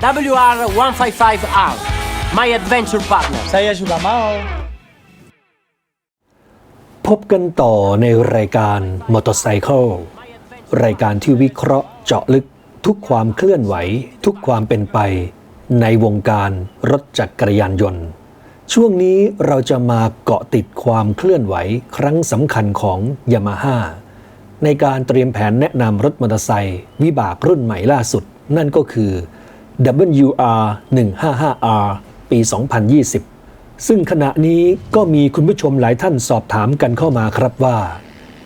WR155R My Adventure Partner Saya juga mau. พบกันต่อในรายการ Motorcycle รายการที่วิเคราะห์เจาะลึกทุกความเคลื่อนไหว ทุกความเป็นไป ในวงการรถจักรยานยนต์ ช่วงนี้เราจะมาเกาะติดความเคลื่อนไหวครั้งสำคัญของ Yamaha ในการเตรียมแผนแนะนำรถมอเตอร์ไซค์วิบากรุ่นใหม่ล่าสุด นั่นก็คือ WR 155R ปี 2020 ซึ่งขณะนี้ก็มีคุณผู้ชมหลายท่านสอบถามกันเข้ามาครับว่า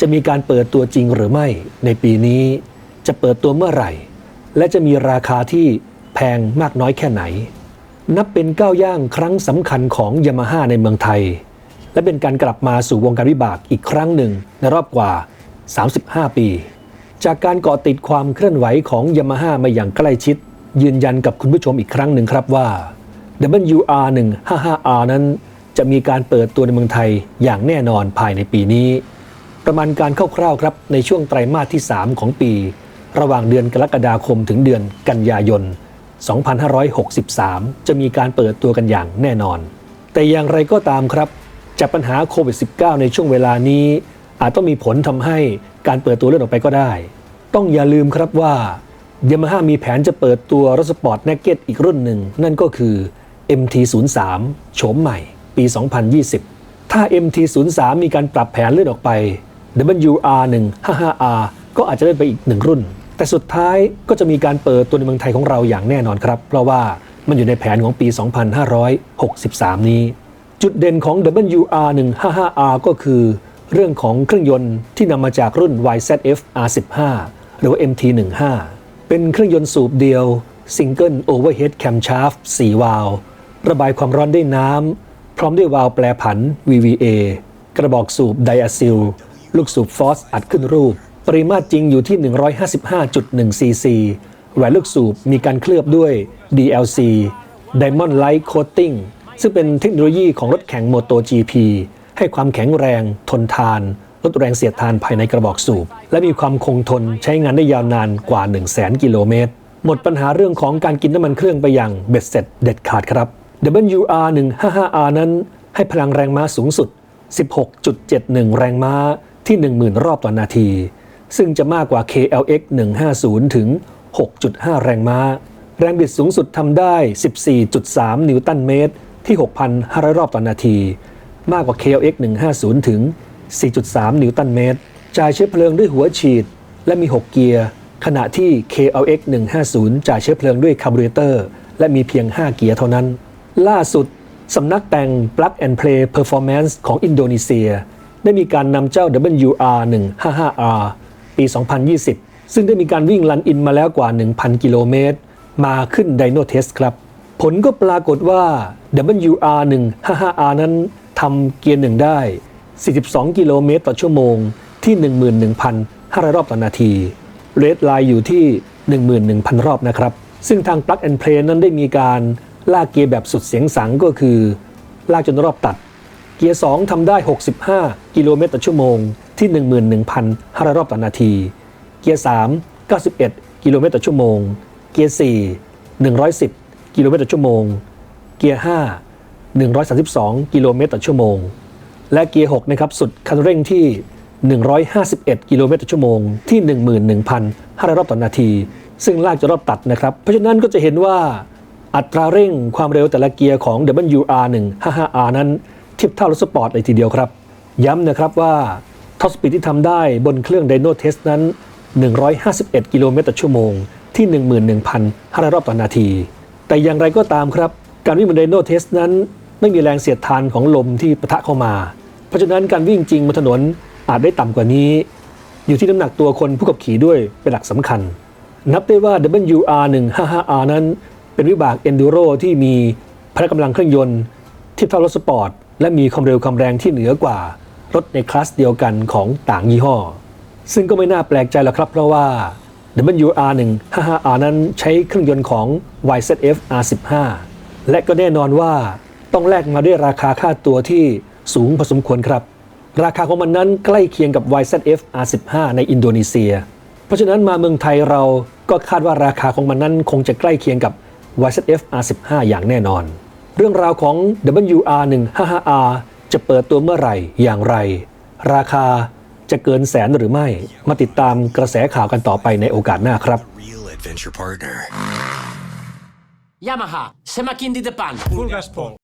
จะมีการเปิดตัวจริงหรือไม่ในปีนี้ จะเปิดตัวเมื่อไหร่ และจะมีราคาที่แพงมากน้อยแค่ไหน นับเป็นก้าวย่างครั้งสำคัญของยามาฮ่าในเมืองไทย และเป็นการกลับมาสู่วงการวิบากอีกครั้งหนึ่งในรอบกว่า 35 ปี จากการเกาะติดความเคลื่อนไหวของยามาฮ่ามาอย่างใกล้ชิด ยืนยันกับคุณผู้ชมอีกครั้งหนึ่งครับว่า WR 155R นั้น จะมีการเปิดตัวในเมืองไทยอย่างแน่นอนภายในปีนี้ ประมาณการคร่าวๆครับในช่วงไตรมาสที่ 3 ของปี ระหว่างเดือนกรกฎาคมถึงเดือนกันยายน 2563 จะมีการเปิดตัวกันอย่างแน่นอน แต่อย่างไรก็ตามครับจากปัญหาโควิด -19 ในช่วงเวลานี้ อาจต้องมีผลทำให้การเปิดตัวเลื่อนออกไปก็ได้ ต้องอย่าลืมครับว่า ยามาฮ่ามีแผนจะเปิดตัวรถสปอร์ตแนกเก็ตอีกรุ่นหนึ่ง นั่นก็คือ MT03 โฉมใหม่ ปี 2020 ถ้า MT03 มีการปรับแผนเลื่อนออกไป WR155R ก็อาจจะเลื่อนไปอีกหนึ่งรุ่น แต่สุดท้ายก็จะมีการเปิดตัวในเมืองไทยของเราอย่างแน่นอนครับ เพราะว่ามันอยู่ในแผนของปี 2563 นี้ จุดเด่นของ WR155R ก็คือ เรื่องของเครื่องยนต์ที่นำมาจากรุ่น YZF R15 หรือว่า MT15 เป็นเครื่องยนต์สูบเดียว Single Overhead Camshaft 4วาล์วระบายความร้อนด้วยน้ำ พร้อมด้วยวาล์วแปรผัน VVA กระบอกสูบไดอะซิล ลูกสูบฟอสอัดขึ้นรูป ปริมาตรจริงอยู่ที่ 155.1 cc แหวนลูกสูบมีการเคลือบด้วย DLC Diamond Light Coating ซึ่งเป็นเทคโนโลยีของรถแข่ง MotoGP ให้ความแข็งแรง ทนทาน ลดแรงเสียดทานภายในกระบอกสูบ และมีความคงทนใช้งานได้ยาวนานกว่า 1 0 0 0 0 0กิโลเมตร หมดปัญหาเรื่องของการกินน้ำมันเครื่องไปอย่างเบ็ดเสร็จเด็ดขาดครับ WR 155R นั้น ให้พลังแรงม้าสูงสุด 16.71 แรงม้าที่ 10,000 รอบต่อนาที ซึ่งจะมากกว่า KLX 150 ถึง 6.5 แรงม้า แรงบิดสูงสุดทำได้ 14.3 นิวตันเมตรที่ 6,500 รอบต่อนาที มากกว่า KLX 150 ถึง 4.3 นิวตันเมตร จ่ายเชื้อเพลิงด้วยหัวฉีด และมี 6 เกียร์ ขณะที่ KLX 150 จ่ายเชื้อเพลิงด้วยคาร์บูเรเตอร์ และมีเพียง 5 เกียร์เท่านั้น ล่าสุด สำนักแต่ง Plug and Play Performance ของอินโดนีเซีย ได้มีการนำเจ้า WR 155R ปี 2020 ซึ่งได้มีการวิ่งลันอินมาแล้วกว่า 1,000 กิโลเมตร มาขึ้นไดโนเทสครับผลก็ปรากฏว่า WR 155R นั้นทำเกียร์หนึ่งได้ 42 กิโลเมตรต่อชั่วโมงที่ 11,500 รอบต่อนาทีเรดไลน์อยู่ที่ 11,000 รอบนะครับ ซึ่งทาง Plug and Play นั้นได้มีการลากเกียร์แบบสุดเสียงสังก็คือ ลากจนรอบตัด เกียร์ 2 ทำได้ 65 กิโลเมตรต่อชั่วโมงที่ 11,500 รอบต่อนาที เกียร์ 3 91 กิโลเมตรต่อชั่วโมง เกียร์ 4 110 กิโลเมตรต่อชั่วโมง เกียร์ 5 132 กิโลเมตรต่อชั่วโมง และเกียร์6นะครับสุดคันเร่งที่ 151 กิโลเมตรต่อชั่วโมงที่ 11,500 รอบต่อนาที ซึ่งลากจะรอบตัดนะครับ เพราะฉะนั้นก็จะเห็นว่าอัตราเร่งความเร็วแต่ละเกียร์ของ WR 155R นั้นเทียบเท่ารถสปอร์ตเลยทีเดียวครับ ย้ำนะครับว่าท็อปสปีดที่ทำได้บนเครื่อง Dyno Test นั้น 151 กิโลเมตรต่อชั่วโมงที่ 11,500 รอบต่อนาที แต่อย่างไรก็ตามครับ การวิ่งบน Dyno Test นั้น ไม่มีแรงเสียดทานของลมที่ปะทะเข้ามา ราะฉะนั้นการวิ่งจริงบนถนนอาจได้ต่ำกว่านี้ อยู่ที่น้ำหนักตัวคนผู้ขับขี่ด้วยเป็นหลักสำคัญ นับได้ว่า WR 155R นั้นเป็นวิบาก Enduro ที่มีพละกำลังเครื่องยนต์ทียบเท่ารถสปอร์ต และมีความเร็วความแรงที่เหนือกว่ารถในคลาสเดียวกันของต่างยี่ห้อ ซึ่งก็ไม่น่าแปลกใจหรอกครับเพราะว่า WR 155R นั้นใช้เครื่องยนต์ของ YZF R15 และก็แน่นอนว่าต้องแลกมาด้วยราคาค่าตัวที่ สูงพอสมควรครับ ราคาของมันนั้นใกล้เคียงกับ YZF R15 ในอินโดนีเซีย เพราะฉะนั้นมาเมืองไทยเราก็คาดว่าราคาของมันนั้นคงจะใกล้เคียงกับ YZF R15 อย่างแน่นอน เรื่องราวของ WR155R จะเปิดตัวเมื่อไหร่อย่างไร ราคาจะเกินแสนหรือไม่ มาติดตามกระแสข่าวกันต่อไปในโอกาสหน้าครับ Real adventure partner. Yamaha, se macchini di pan. Full gas pong.